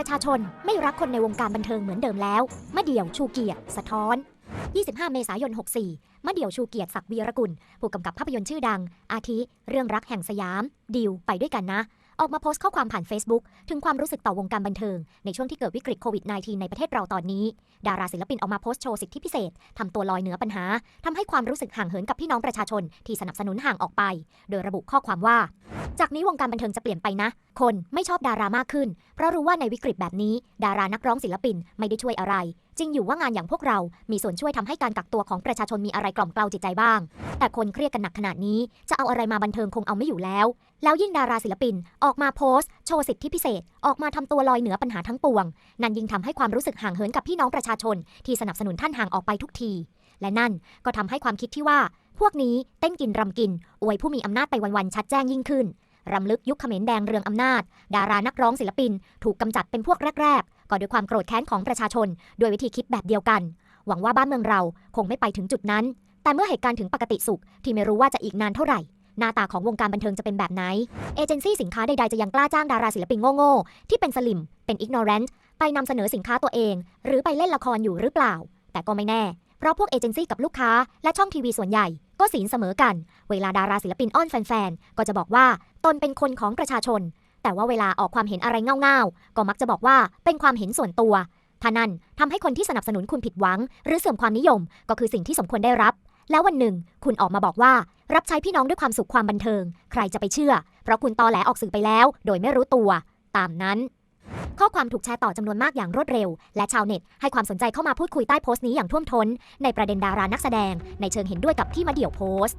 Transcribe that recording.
ประชาชนไม่รักคนในวงการบันเทิงเหมือนเดิมแล้วมะเดี่ยวชูเกียรติสะท้อน 25 เมษายน 64มะเดี่ยวชูเกียรติศักดิ์วีรกุล ผู้กำกับภาพยนตร์ชื่อดัง อาทิ เรื่องรักแห่งสยาม ดิวไปด้วยกันนะ ออกมาโพสต์ข้อความผ่าน Facebook ถึงความรู้สึกต่อวงการบันเทิง ในช่วงที่เกิดวิกฤตโควิด -19 ในประเทศเราตอนนี้ ดาราศิลปินออกมาโพสต์โชว์สิทธิพิเศษทำตัวลอยเหนือปัญหาทำให้ความรู้สึกห่างเหินกับพี่น้องประชาชน ที่สนับสนุนห่างออกไป โดยระบุข้อความว่า จากนี้วงการบันเทิงจะเปลี่ยนไปนะ คนไม่ชอบดารามากขึ้น เพราะรู้ว่าในวิกฤตแบบนี้ ดารานักร้องศิลปินไม่ได้ช่วยอะไร จริงอยู่ว่างานอย่างพวกเรา มีส่วนช่วยทำให้การกักตัวของประชาชนมีอะไรกล่อมเกลาจิตใจบ้าง แต่คนเครียดกันหนักขนาดนี้ จะเอาอะไรมาบันเทิงคงเอาไม่อยู่แล้ว แล้วยิ่งดาราศิลปินออกมาโพสต์ โชว์สิทธิพิเศษ ออกมาทำตัวลอยเหนือปัญหาทั้งปวง นั่นยิ่งทำให้ความรู้สึกห่างเหินกับพี่น้องประชาชน ที่สนับสนุนท่านห่างออกไปทุกทีและนั่นก็ทำให้ความคิดที่ว่า พวกนี้เต้นกินรำกิน อวยผู้มีอำนาจไปวันๆชัดแจ้งยิ่งขึ้น รำลึกยุคเขมรแดงเรืองอำนาจ ดารานักร้องศิลปิน ถูกกำจัดเป็นพวกแรกๆ ก็ด้วยความโกรธแค้นของประชาชน ด้วยวิธีคิดแบบเดียวกัน หวังว่าบ้านเมืองเราคงไม่ไปถึงจุดนั้น แต่เมื่อเหตุการณ์ถึงปกติสุข ที่ไม่รู้ว่าจะอีกนานเท่าไหร่ หน้าตาของวงการบันเทิงจะเป็นแบบไหน เอเจนซี่สินค้าใดๆจะยังกล้าจ้างดาราศิลปินโง่ๆที่เป็นสลิม เป็นอิกโนแรนต์ไปนำเสนอสินค้าตัวเอง หรือไปเล่นละครอยู่หรือเปล่า แต่ก็ไม่แน่ เพราะพวกเอเจนซี่กับลูกค้าและช่องทีวีส่วนใหญ่ ก็ศีลเสมอกัน เวลาดาราศิลปินอ้อนแฟนๆ ก็จะบอกว่าตนเป็นคนของประชาชน แต่ว่าเวลาออกความเห็นอะไรเง่าๆ ก็มักจะบอกว่าเป็นความเห็นส่วนตัวท่านั้นทำให้คนที่สนับสนุนคุณผิดหวัง หรือเสื่อมความนิยม ก็คือสิ่งที่สมควรได้รับ แล้ววันหนึ่ง คุณออกมาบอกว่า รับใช้พี่น้องด้วยความสุขความบันเทิง ใครจะไปเชื่อ เพราะคุณตอแหลออกสื่อไปแล้ว โดยไม่รู้ตัว ตามนั้น ข้อความถูกแชร์ต่อจำนวนมากอย่างรวดเร็ว และชาวเน็ต ให้ความสนใจเข้ามาพูดคุยใต้โพสต์นี้อย่างท่วมท้น ในประเด็นดารานักแสดง ในเชิงเห็นด้วยกับที่มาเดี่ยวโพสต์